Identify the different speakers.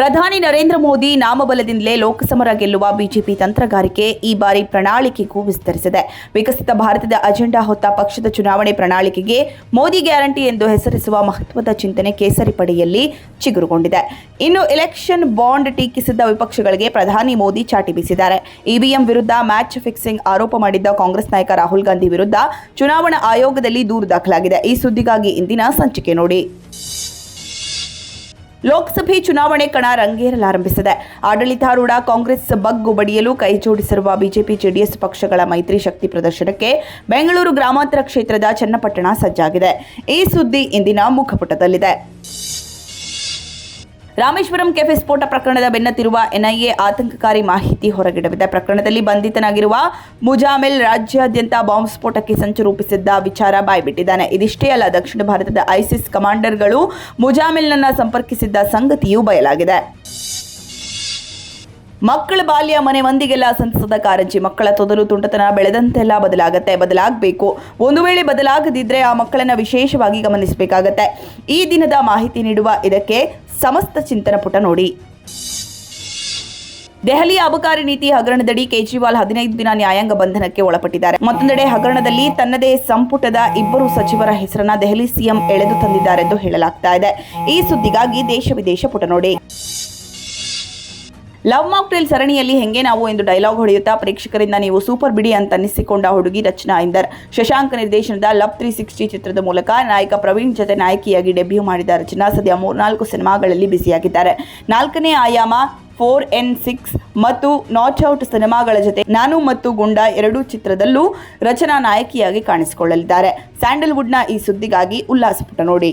Speaker 1: ಪ್ರಧಾನಿ ನರೇಂದ್ರ ಮೋದಿ ನಾಮಬಲದಿಂದಲೇ ಲೋಕಸಮರ ಗೆಲ್ಲುವ ಬಿಜೆಪಿ ತಂತ್ರಗಾರಿಕೆ ಈ ಬಾರಿ ಪ್ರಣಾಳಿಕೆಗೂ ವಿಸ್ತರಿಸಿದೆ. ವಿಕಸಿತ ಭಾರತದ ಅಜೆಂಡಾ ಹೊತ್ತ ಪಕ್ಷದ ಚುನಾವಣೆ ಪ್ರಣಾಳಿಕೆಗೆ ಮೋದಿ ಗ್ಯಾರಂಟಿ ಎಂದು ಹೆಸರಿಸುವ ಮಹತ್ವದ ಚಿಂತನೆ ಕೇಸರಿ ಪಡೆಯಲ್ಲಿ ಚಿಗುರುಗೊಂಡಿದೆ. ಇನ್ನು ಎಲೆಕ್ಷನ್ ಬಾಂಡ್ ಟೀಕಿಸಿದ್ದ ವಿಪಕ್ಷಗಳಿಗೆ ಪ್ರಧಾನಿ ಮೋದಿ ಚಾಟಿ ಬೀಸಿದ್ದಾರೆ. ಇವಿಎಂ ವಿರುದ್ಧ ಮ್ಯಾಚ್ ಫಿಕ್ಸಿಂಗ್ ಆರೋಪ ಮಾಡಿದ್ದ ಕಾಂಗ್ರೆಸ್ ನಾಯಕ ರಾಹುಲ್ ಗಾಂಧಿ ವಿರುದ್ಧ ಚುನಾವಣಾ ಆಯೋಗದಲ್ಲಿ ದೂರು ದಾಖಲಾಗಿದೆ. ಈ ಸುದ್ದಿಗಾಗಿ ಇಂದಿನ ಸಂಚಿಕೆ ನೋಡಿ. ಲೋಕಸಭೆ ಚುನಾವಣೆ ಕಣ ರಂಗೇರಲಾರಂಭಿಸಿದೆ. ಆಡಳಿತಾರೂಢ ಕಾಂಗ್ರೆಸ್ ಬಗ್ಗು ಬಡಿಯಲು ಕೈ ಜೋಡಿಸಿರುವ ಬಿಜೆಪಿ ಜೆಡಿಎಸ್ ಪಕ್ಷಗಳ ಮೈತ್ರಿ ಶಕ್ತಿ ಪ್ರದರ್ಶನಕ್ಕೆ ಬೆಂಗಳೂರು ಗ್ರಾಮಾಂತರ ಕ್ಷೇತ್ರದ ಚನ್ನಪಟ್ಟಣ ಸಜ್ಜಾಗಿದೆ. ಈ ಸುದ್ದಿ ಇಂದಿನ ಮುಖಪುಟದಲ್ಲಿದೆ. ರಾಮೇಶ್ವರಂ ಕೆಫೆ ಸ್ಫೋಟ ಪ್ರಕರಣದ ಬೆನ್ನತ್ತಿರುವ ಎನ್ಐಎ ಆತಂಕಕಾರಿ ಮಾಹಿತಿ ಹೊರಗಿಡವಿದೆ. ಪ್ರಕರಣದಲ್ಲಿ ಬಂಧಿತನಾಗಿರುವ ಮುಜಾಮಿಲ್ ರಾಜ್ಯಾದ್ಯಂತ ಬಾಂಬ್ ಸ್ಫೋಟಕ್ಕೆ ಸಂಚು ರೂಪಿಸಿದ್ದ ವಿಚಾರ ಬಾಯ್ಬಿಟ್ಟಿದ್ದಾನೆ. ಇದಿಷ್ಟೇ ಅಲ್ಲ, ದಕ್ಷಿಣ ಭಾರತದ ಐಸಿಸ್ ಕಮಾಂಡರ್ಗಳು ಮುಜಾಮಿಲ್ನನ್ನ ಸಂಪರ್ಕಿಸಿದ್ದ ಸಂಗತಿಯೂ ಬಯಲಾಗಿದೆ. ಮಕ್ಕಳ ಬಾಲ್ಯ ಮನೆ ಮಂದಿಗೆಲ್ಲ ಸಂತಸದ ಕಾರಂಜಿ. ಮಕ್ಕಳ ತೊದಲು ತುಂಟತನ ಬೆಳೆದಂತೆಲ್ಲ ಬದಲಾಗತ್ತೆ. ಬದಲಾಗಬೇಕು. ಒಂದು ವೇಳೆ ಬದಲಾಗದಿದ್ರೆ ಆ ಮಕ್ಕಳನ್ನ ವಿಶೇಷವಾಗಿ ಗಮನಿಸಬೇಕಾಗತ್ತೆ. ಈ ದಿನದ ಮಾಹಿತಿ ನೀಡುವ ಇದಕ್ಕೆ ಸಮಸ್ತ ಚಿಂತನ ಪುಟ ನೋಡಿ. ದೆಹಲಿ ಅಬಕಾರಿ ನೀತಿ ಹಗರಣದಡಿ ಕೇಜ್ರಿವಾಲ್ ಹದಿನೈದು ದಿನ ನ್ಯಾಯಾಂಗ ಬಂಧನಕ್ಕೆ ಒಳಪಟ್ಟಿದ್ದಾರೆ. ಮತ್ತೊಂದೆಡೆ ಹಗರಣದಲ್ಲಿ ತನ್ನದೇ ಸಂಪುಟದ ಇಬ್ಬರು ಸಚಿವರ ಹೆಸರನ್ನ ದೆಹಲಿ ಸಿಎಂ ಎಳೆದು ತಂದಿದ್ದಾರೆಂದು ಹೇಳಲಾಗ್ತಾ ಇದೆ. ಈ ಸುದ್ದಿಗಾಗಿ ದೇಶ ವಿದೇಶ ಪುಟ ನೋಡಿ. ಲವ್ ಮಾಕ್ಟೇಲ್ ಸರಣಿಯಲ್ಲಿ ಹೆಂಗೆ ನಾವು ಎಂದು ಡೈಲಾಗ್ ಹೊಡೆಯುತ್ತಾ ಪ್ರೇಕ್ಷಕರಿಂದ ನೀವು ಸೂಪರ್ ಬಿಡಿ ಅಂತ ಅನ್ನಿಸಿಕೊಂಡ ಹುಡುಗಿ ರಚನಾ ಇಂದರ್ ಶಶಾಂಕ್ ನಿರ್ದೇಶನದ ಲವ್ ತ್ರೀ ಸಿಕ್ಸ್ಟಿ ಚಿತ್ರದ ಮೂಲಕ ನಾಯಕ ಪ್ರವೀಣ್ ಜೊತೆ ನಾಯಕಿಯಾಗಿ ಡೆಬ್ಯೂ ಮಾಡಿದ ರಚನಾ ಸದ್ಯ ಮೂರ್ನಾಲ್ಕು ಸಿನಿಮಾಗಳಲ್ಲಿ ಬಿಸಿಯಾಗಿದ್ದಾರೆ. ನಾಲ್ಕನೇ ಆಯಾಮ ಫೋರ್ ಎನ್ ಸಿಕ್ಸ್ ಮತ್ತು ನಾಟ್ ಔಟ್ ಸಿನಿಮಾಗಳ ಜೊತೆ ನಾನು ಮತ್ತು ಗುಂಡ ಎರಡೂ ಚಿತ್ರದಲ್ಲೂ ರಚನಾ ನಾಯಕಿಯಾಗಿ ಕಾಣಿಸಿಕೊಳ್ಳಲಿದ್ದಾರೆ. ಸ್ಯಾಂಡಲ್ವುಡ್ನ ಈ ಸುದ್ದಿಗಾಗಿ ಉಲ್ಲಾಸಪುಟ ನೋಡಿ.